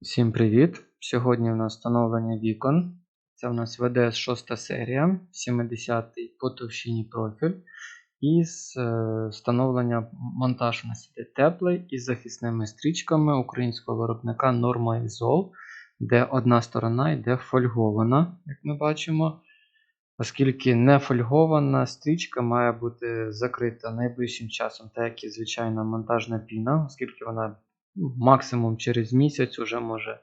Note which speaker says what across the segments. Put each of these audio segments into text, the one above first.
Speaker 1: Всім привіт! Сьогодні в нас встановлення вікон. Це в нас ВДС 6 серія, 70-й по товщині профіль. І е, встановлення монтаж у нас іде теплий із захисними стрічками українського виробника Norma Isol, де одна сторона йде фольгована, як ми бачимо. Оскільки не фольгована стрічка має бути закрита найближчим часом, так як і звичайна монтажна піна, оскільки вона максимум через місяць уже може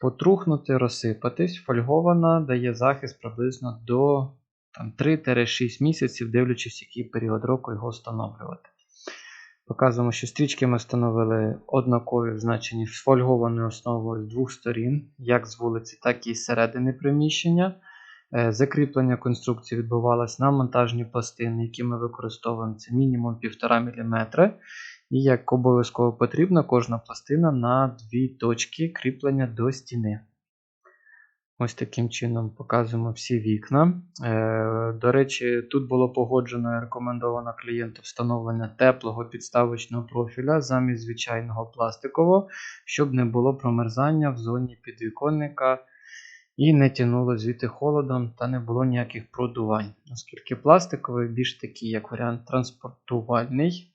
Speaker 1: потрухнути, розсипатись. Фольгована дає захист приблизно до там, 3-6 місяців, дивлячись, який період року його встановлювати. Показуємо, що стрічки ми встановили однакові, значені фольгованою основою з двох сторін, як з вулиці, так і з середини приміщення. Е, Закріплення конструкції відбувалось на монтажні пластини, які ми використовуємо це мінімум 1,5 мм. І як обов'язково потрібна кожна пластина на дві точки кріплення до стіни. Ось таким чином показуємо всі вікна. Е, До речі, тут було погоджено і рекомендовано клієнту встановлення теплого підставочного профіля замість звичайного пластикового, щоб не було промерзання в зоні підвіконника і не тянуло звідти холодом та не було ніяких продувань, оскільки пластиковий більш такий, як варіант, транспортувальний.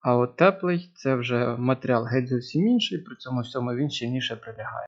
Speaker 1: А от теплий це вже матеріал геть зовсім інший, при цьому всьому він щільніше прилягає.